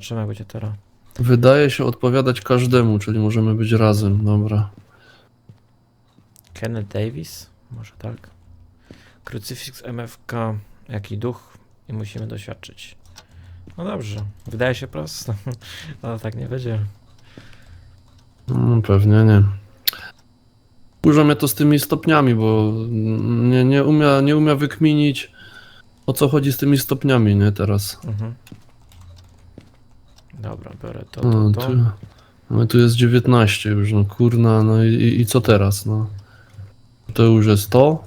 Zobaczymy, jak będzie teraz. Wydaje się odpowiadać każdemu, czyli możemy być razem, dobra. Kenneth Davis? Może tak. Krucyfiks MFK. Jaki duch? I musimy doświadczyć. No dobrze. Wydaje się prosto. Ale tak nie będzie. No, pewnie nie. Kurza mnie to z tymi stopniami, bo nie, nie, umia, nie umia wykminić o co chodzi z tymi stopniami, nie teraz. Mhm. Dobra, biorę to, No, to, to. tu, no, tu jest 19 już, no kurna, no i, i, co teraz, no? To już jest to?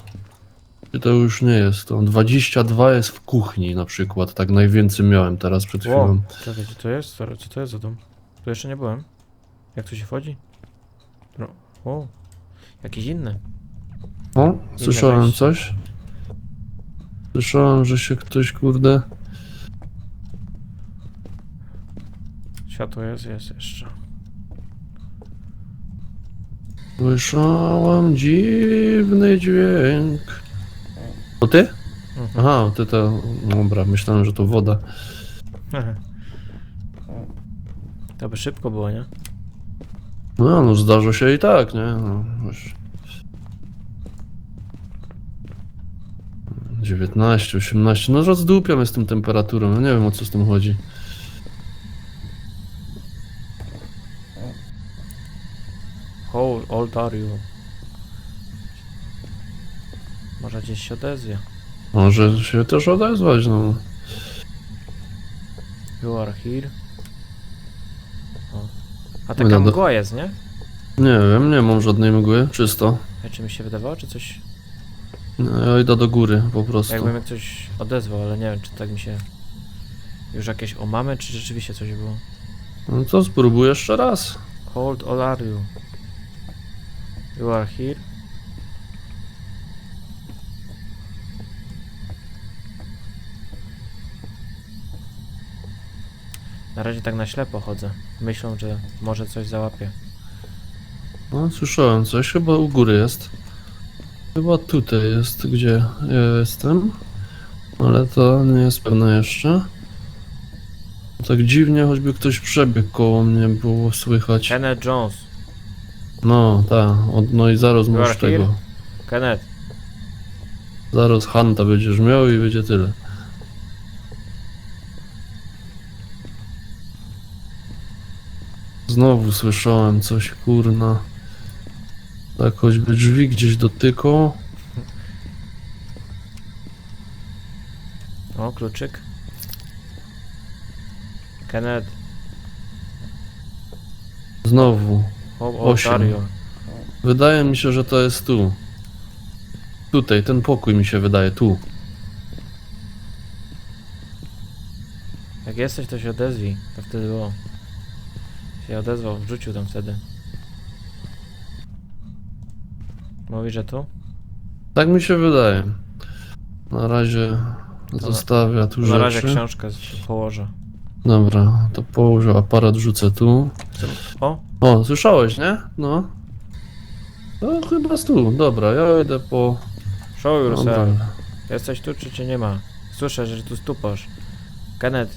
Czy to już nie jest to? 22 jest w kuchni na przykład, tak najwięcej miałem teraz przed chwilą. Wow. Czekaj, gdzie to jest? Stary, Co to jest za dom? Tu jeszcze nie byłem. Jak tu się wchodzi? No. Wow. Jakiś inny. O, słyszałem wejście. coś? Słyszałem, że się ktoś, kurde... Światło jest, jest jeszcze. Słyszałem dziwny dźwięk. To ty? Mhm. Aha, ty to... Dobra, myślałem, że to woda. To by szybko było, nie? No, no zdarza się i tak, nie? No, wiesz. 19, 18, no rozdupiam jest z tym temperaturą, no nie wiem o co z tym chodzi. How old are you? Może gdzieś się odezwie. Może się też odezwać, no. You are here. O. A taka do- mgła jest, nie? Nie wiem, nie mam żadnej mgły, czysto. Ej, Czy mi się wydawało, czy coś... No, Ja idę do góry po prostu. Jakby mnie ktoś odezwał, ale nie wiem, czy tak mi się... Już jakieś omamy, czy rzeczywiście coś było? No to spróbuj jeszcze raz. How old are you? You are here? Na razie tak na ślepo chodzę. Myślą, że może coś załapie. No, słyszałem coś, chyba u góry jest. Chyba tutaj jest, gdzie ja jestem. Ale to nie jest pewne jeszcze. Tak dziwnie, choćby ktoś przebiegł koło mnie, było słychać. Kenneth Jones. No, tak, no i zaraz You masz are tego. here? Kenneth. Zaraz Hanta będziesz miał i będzie tyle. Znowu słyszałem coś, kurna. Tak, choćby drzwi gdzieś dotykał. O, kluczyk. Kenneth. Znowu. Osiem. you? Wydaje mi się, że to jest tu. Tutaj, ten pokój mi się wydaje, tu. Jak jesteś, to się odezwij. To wtedy było. Się odezwał, wrzucił tam wtedy. Mówi, że tu? Tak mi się wydaje. Na razie zostawia tu Na razie rzeczy. książkę z- położę. Dobra, to położę aparat, rzucę tu. O, O, słyszałeś, nie? No. No chyba tu. Dobra, ja idę po... show yourself. Jesteś tu, czy cię nie ma? Słyszę, że tu stupasz. Kenneth,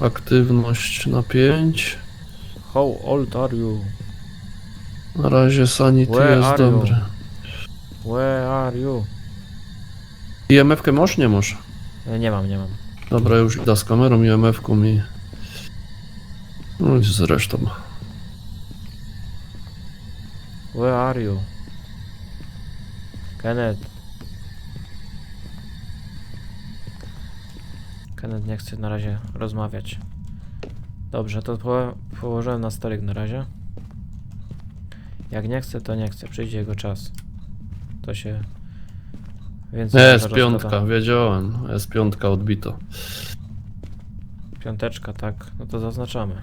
Aktywność na 5. how old are you? Na razie sanity Where jest are you? dobre. Where are you? IMF-kę masz? Nie masz. E, Nie mam, nie mam. Dobra, już idę z kamerą IMF-ką i... No i z resztą. Where are you? Kenneth. Kenneth nie chce na razie rozmawiać. Dobrze, to po położyłem na stolik na razie. Jak nie chce, to nie chce. Przyjdzie jego czas. To się... Więcej rozkłada. piątka, wiedziałem. Jest piątka odbito. Piąteczka, tak. No to zaznaczamy.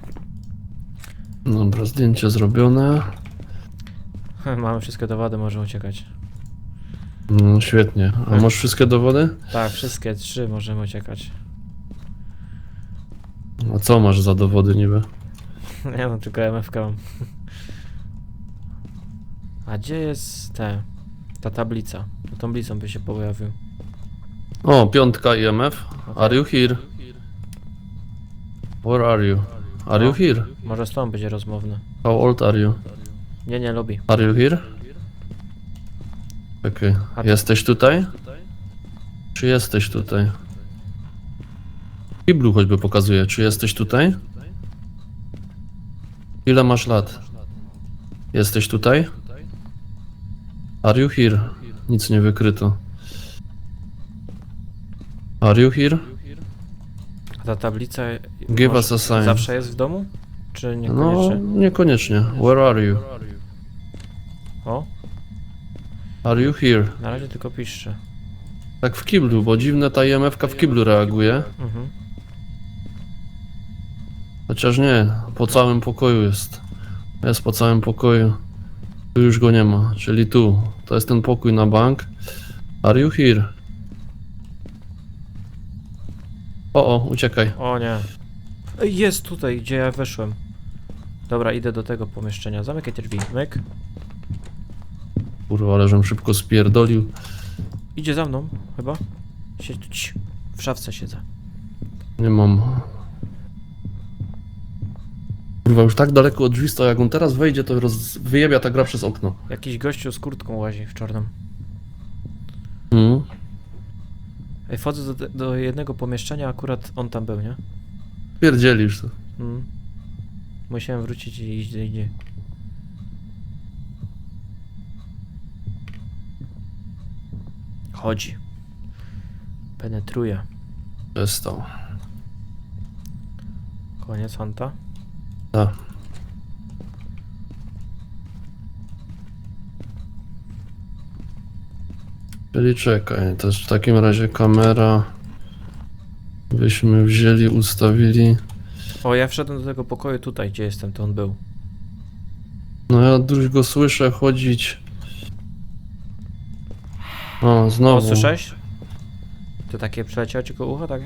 Dobra, zdjęcie zrobione. Mamy wszystkie dowody, może uciekać. No, świetnie. A masz wszystkie dowody? Tak, wszystkie trzy możemy uciekać. A co masz za dowody niby? Nie no, tylko MFK mam. A gdzie jest te, ta tablica? Tą tablicą by się pojawił. O, piątka IMF. No tak. Are you here? Where are you? Are you here? Może z tą będzie rozmowny. How old are you? Nie, nie lubi. Are you here? Okej. A- Jesteś tutaj? Czy jesteś tutaj? Kiblu choćby pokazuje. Czy jesteś tutaj? Ile masz lat? Jesteś tutaj? Are you here? Nic nie wykryto. Are you here? Ta tablica Give us a sign. zawsze jest w domu? Czy No, niekoniecznie? niekoniecznie. Where are you? O, Are you here? na razie tylko piszczy. Tak w kiblu, bo dziwne ta IMF-ka w kiblu reaguje. Mhm. Chociaż nie, po całym pokoju jest. Jest po całym pokoju. Tu już go nie ma, czyli tu. To jest ten pokój na bank. Are you here? O, o, uciekaj. O nie. Jest tutaj, gdzie ja weszłem. Dobra, idę do tego pomieszczenia. Zamykaj te drzwi. Myk. Kurwa, ale żem szybko spierdolił. Idzie za mną, chyba. Siedź. W szafce siedzę. Nie mam. Kurwa, już tak daleko od drzwi stoi, jak on teraz wejdzie, to roz... wyjebia ta gra przez okno. Jakiś gościu z kurtką łazi w czarnym. Mhm. Ej, wchodzę do, do jednego pomieszczenia, akurat on tam był, nie? Pierdzielisz to. Mm. Musiałem wrócić i iść gdzie indziej. Chodzi. Penetruje. Przestał. Koniec Hanta. Tak. Czyli czekaj, to w takim razie kamera. Byśmy wzięli, ustawili. O, ja wszedłem do tego pokoju tutaj, gdzie jestem, to on był. No ja już go słyszę chodzić. O, znowu. O, słyszałeś? To takie przeleciało ci koło ucha, tak?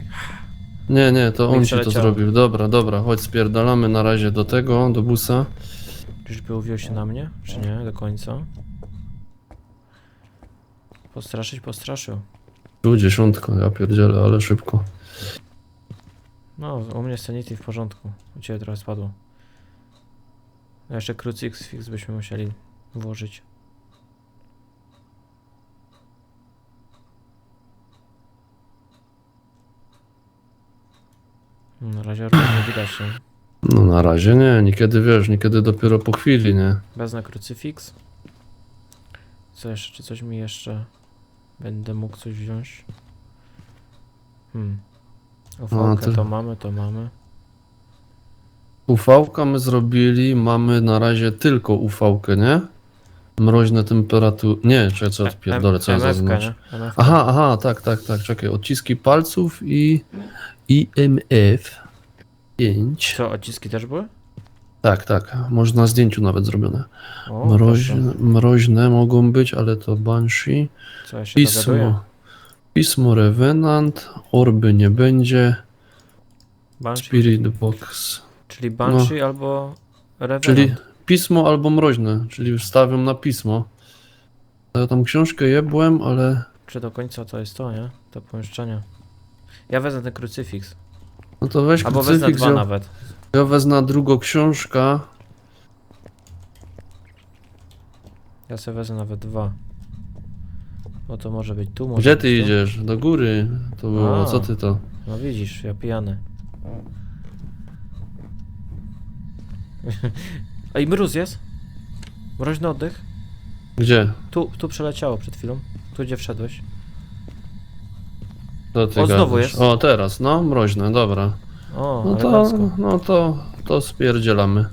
Nie, nie, to Mi on ci to przeleciało. zrobił. Dobra, dobra, chodź spierdalamy na razie do tego, do busa. Czyżby uwiał się na mnie? Czy nie? Do końca? Postraszyć, postraszył. Tu dziesiątka, ja pierdzielę, ale szybko. No, u mnie Sanity w porządku. U ciebie trochę spadło. A jeszcze Crucifix byśmy musieli włożyć. Na razie nie widać się. No na razie nie, niekiedy wiesz, niekiedy dopiero po chwili, nie? Bez na Crucifix. Co jeszcze? Czy coś mi jeszcze... Będę mógł coś wziąć? Hmm. No, UV-kę to mamy, to mamy. UV-kę my zrobili, mamy na razie tylko UV-kę, nie? Mroźne temperatury. Nie, czekaj, co odpierdolę, co ja zaznaczę. Aha, aha, tak, tak, tak, czekaj, odciski palców i IMF 5. Co, odciski też były? Tak, tak, może na zdjęciu nawet zrobione. O, Mroźne, mroźne mogą być, ale to Banshee. Co ja się? Pismo, pismo Revenant, Orby nie będzie, Banshee, Spirit Box. czyli Banshee albo Revenant. No. Czyli pismo albo mroźne, czyli wstawiam na pismo. Ja tam książkę jebłem, ale Czy do końca to jest to, nie? To pomieszczenie. Ja wezmę ten krucyfiks. no to weź Albo wezmę krucyfiks, dwa ja, nawet. Ja wezmę drugą książka. Ja sobie wezmę nawet dwa. Bo to może być tu, może Gdzie być ty tu. idziesz? Do góry. To było, A. co ty to? No widzisz, ja pijany. Ej, mróz jest? Mroźny oddech? Gdzie? Tu, tu przeleciało przed chwilą. Tu gdzie wszedłeś. Co ty O, znowu gadasz? jest. O, teraz, no, mroźne, dobra. O, No to, elegancko. no to, to spierdzielamy.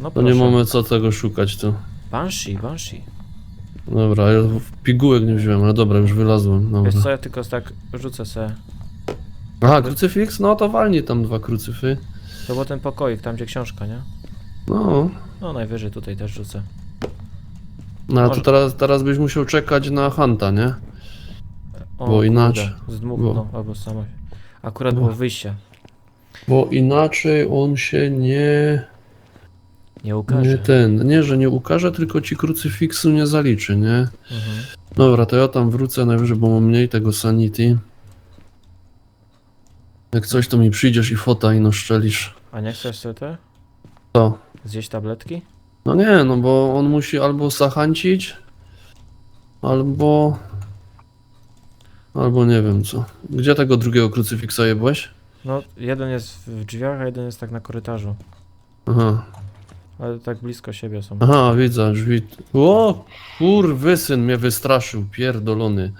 No To nie proszę. mamy co tego szukać tu. Banshee, Banshee. Dobra, ja pigułek nie wziąłem, ale dobra, już wylazłem. Dobra. Wiesz co, ja tylko tak rzucę se. Aha, krucyfiks? No to walnij tam dwa krucyfy. To był ten pokoik, tam gdzie książka, nie? No, No najwyżej tutaj też rzucę. no ale to Może- teraz, teraz byś musiał czekać na Hanta, nie? O, Bo inaczej- kurde, Zdmuch, bo- no, albo samo. Akurat Bo- było wyjście. Bo inaczej on się nie, Nie ukaże. nie ten, nie, że nie ukaże, tylko ci krucyfiksu nie zaliczy, nie? Mhm. Dobra, to ja tam wrócę najwyżej, bo mam mniej tego sanity. Jak coś, to mi przyjdziesz i fota i no szczelisz. A nie chcesz sobie te? To. Zjeść tabletki? No nie, no bo on musi albo sachancić, albo... Albo nie wiem co. Gdzie tego drugiego krucyfiksa jebłeś? No, jeden jest w drzwiach, a jeden jest tak na korytarzu. Aha. Ale tak blisko siebie są. Aha, widzę, drzwi. O, kurwysyn mnie wystraszył, pierdolony.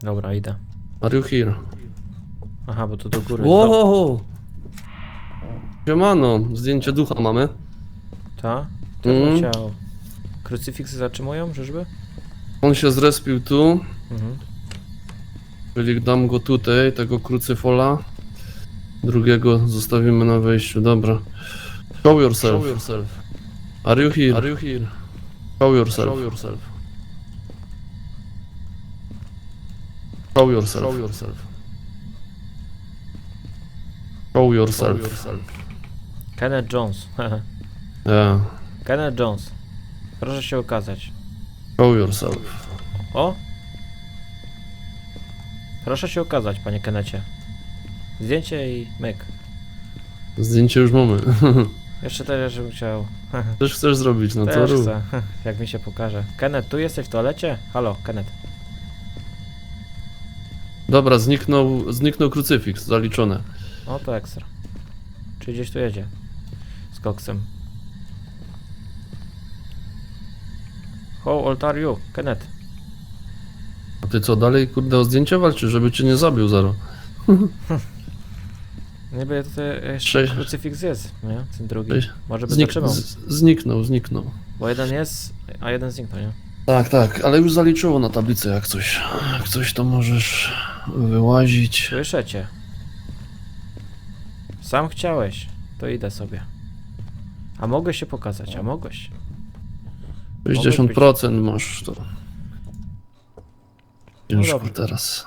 Dobra, idę. Are you here? Aha, bo to do góry. Wow! Siemano, zdjęcie ducha mamy. Ta? To Mm. Krucyfiksy zatrzymują, czyżby? On się zrespił tu, Mhm. czyli dam go tutaj, tego krucyfola. Drugiego zostawimy na wejściu, dobra. Show yourself. Show yourself. Are you here? Are you here? Show yourself. Show yourself. Show yourself. Show yourself. Show yourself. Kenneth Jones. Yeah. Kenneth Jones. Proszę się okazać. Show yourself. O! Proszę się okazać, panie Kenecie. Zdjęcie i myk. Zdjęcie już mamy. Jeszcze też bym chciał. Też chcesz zrobić, no to też rób. chcę, jak mi się pokaże. Kenneth, tu jesteś w toalecie? Halo, Kenneth. Dobra, zniknął, zniknął krucyfiks, zaliczone. O, to ekstra. Czy gdzieś tu jedzie? Z koksem. How old are you, Kenneth? A ty co, dalej kurde o zdjęcie walczysz, żeby cię nie zabił zero? Niby tutaj jeszcze Sześć. krucyfiks jest, nie? Ten drugi. Sześć. Może by Znik zatrzymał. z, zniknął, zniknął. Bo jeden jest, a jeden zniknął, nie? Tak, tak, ale już zaliczyło na tablicy jak coś. Jak coś to możesz wyłazić. Słyszę cię. Sam chciałeś, to idę sobie. A mogłeś się pokazać, a mogłeś. 60% masz to. Ciężko dobrze. teraz.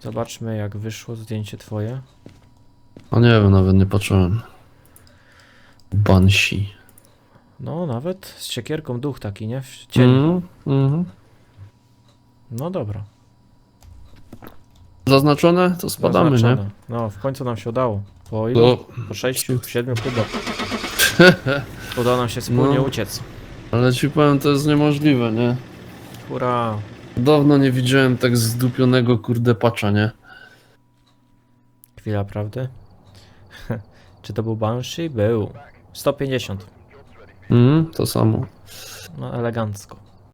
Zobaczmy jak wyszło zdjęcie twoje. A nie wiem, nawet nie patrzyłem. Banshee. No, nawet z siekierką duch taki, nie? W cieniu. Mhm, mhm. No dobra. Zaznaczone? To spadamy, nie? Zaznaczone. No, w końcu nam się udało. Po ilu? No, Po sześciu, siedmiu próbach. Udało nam się wspólnie No. uciec. Ale ci powiem, to jest niemożliwe, nie? Hurra. Dawno nie widziałem tak zdupionego kurde pacza, nie? Chwila prawdy. Czy to był Banshee? Był. 150. Mhm, to samo. No, elegancko.